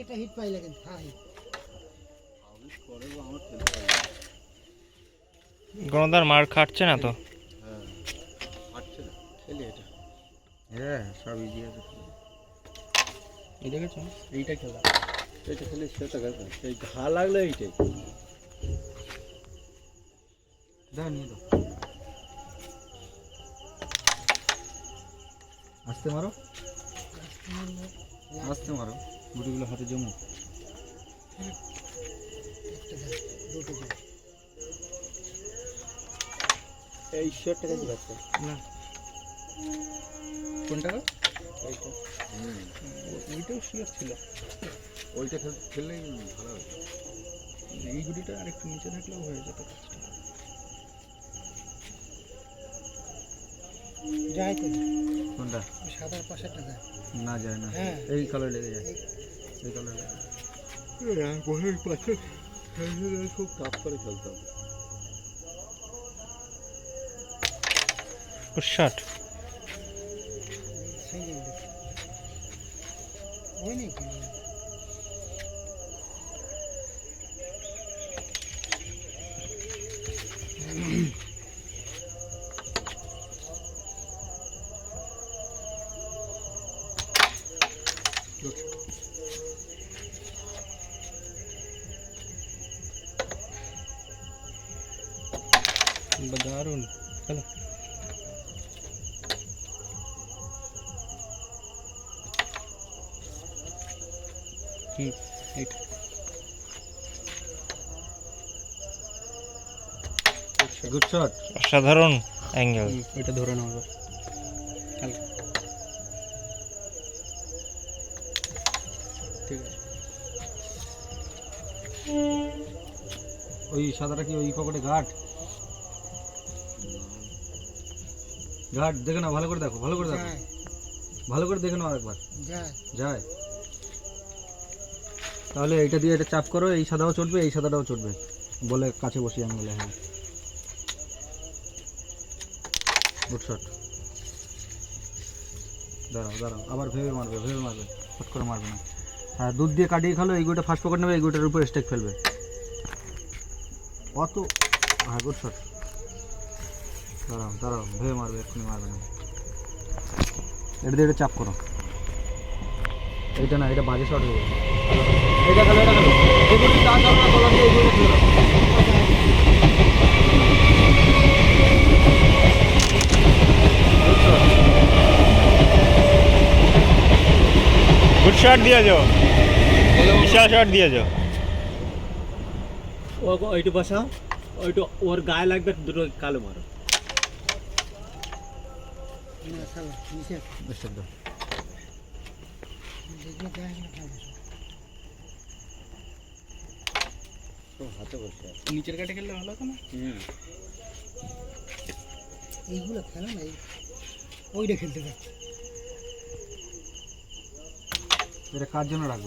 এটা হিট পাইলে কিন্তু হ্যাঁ হিট আমি করে আমার খেলতে পারি না। গণদার মার খাটছে না তো? হ্যাঁ হাঁটছে না। খেলে এটা। হ্যাঁ সব ইজি আছে। এই দেখেছ? এইটা খেলা। এইটা খেলে সেটা সেই ঘা লাগলে এইটাই। দাও নিয়ে দাও। আস্তে মারো। আস্তে মারো। গুটিগুলো হাতে জমো এই না। কোনটা? ওইটাও ছিল। ওইটা খেল খেললেই ভালো হবে। এই গুটিটা আরেকটু নিচে থাকলেও হয়ে যেত কাজটা। যায় তো কোনটা? সাদার পাশেরটা যায় না যায় না। হ্যাঁ। এই কালার লেগে যায়। এই- কালার লেগে পাশে খুব টাফ করে খেলতে হবে। শট সেই ওই নেই দারুণ চলো হুম এইটা। গুড শট অসাধারণ অ্যাঙ্গেল। ওইটা ধরে নাও এবার। ঠিক আছে। ওই সাদাটা কি ওই পকেটে ঘাট? ঘাট দেখে নাও ভালো করে দেখো ভালো করে দেখো। ভালো করে দেখে নাও আরেকবার যায়। যায়। তাহলে এইটা দিয়ে এটা চাপ করো এই সাদাও চটবে এই সাদাটাও চটবে বলে কাছে বসি আমি বলে হ্যাঁ। গুড শট দাঁড়াও দাঁড়াও আবার ভেবে মারবে ভেবে মারবে ফট করে মারবে না। হ্যাঁ দুধ দিয়ে কাটিয়ে খালো এই গুইটা ফার্স্ট পকেট নেবে এই গুইটার উপর স্টেক ফেলবে। অত হ্যাঁ গুড শট দাঁড়াও দাঁড়াও ভেবে মারবে এক্ষুনি মারবে না। এটা দিয়ে এটা চাপ করো। এইটা না এটা বাজে শট হয়ে যাবে এটা খেলো এটা খেলো এগুলি দিয়ে এগুলো খেলো গুড শট দিয়েছ বিশাল শট দিয়েছ ও ওইটা বসাও। ওইটা ওর গায়ে লাগবে দুটো কালো মারো। নিচের কাটে খেললে ভালো হতো না হুম এইগুলো খেলো না ওইটা খেলতে পারে এটা কার জন্য রাখব?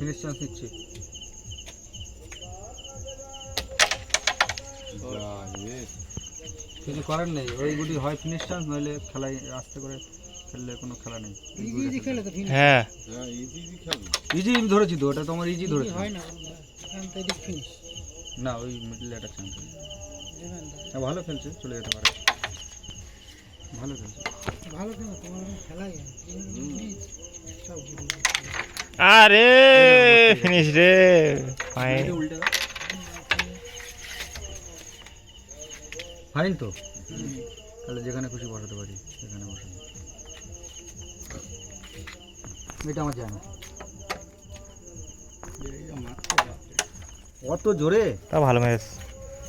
ফিনিশ চান্স নিচ্ছি। কিছু করার নেই। ওই গুটি হয় ফিনিশ চান্স নইলে খেলায় আস্তে করে খেললে কোনো খেলা নেই। ইজি ইজি খেলে তো ফিনিশ হ্যাঁ। হ্যাঁ ইজি ইজি ধরেছি তো ওটা তোমার ইজি ধরেছি। হয় না ফিনিশ না ওই মিডলে একটা চান্স হ্যাঁ ভালো খেলছে চলে যেতে পারে। ভালো খেলছে। ভালো কেন তোমার খেলাই হয়। আরে ফিনিশ রে। ফাইন উল্টে। ফাইন তো। তাহলে যেখানে খুশি বসাতে পারি সেখানে বসানো এটা আমার যায় না অত জোরে? তা ভালো ম্যাচ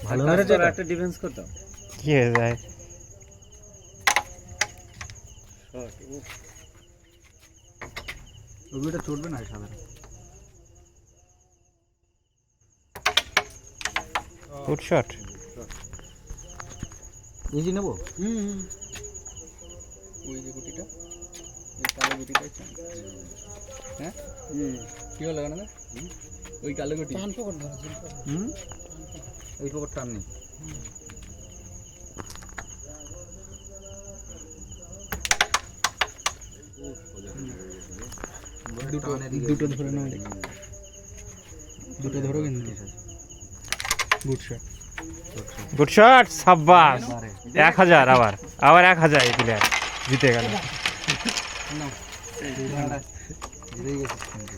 ভালো মেরেছে। একটা ডিফেন্স করতাম। কি হয়ে যায় শট ওগুলোটা চড়বে না সাধারণ। গুড শট ইজি নেব? হুম হুম। ওই যে গুটিটা ওই কালো গুটিটাই চান। হ্যাঁ? হুম। কি হলো লাগানো ওই কালো গুটি। হুম? এই পকর টান নেই। দুটো দুটো ধরে নাও দুটো ধরো কিন্তু গুড শট গুড শট সাব্বাস এক হাজার আবার আবার এক হাজার এই প্লেয়ার জিতে গেল গেছিস কিন্তু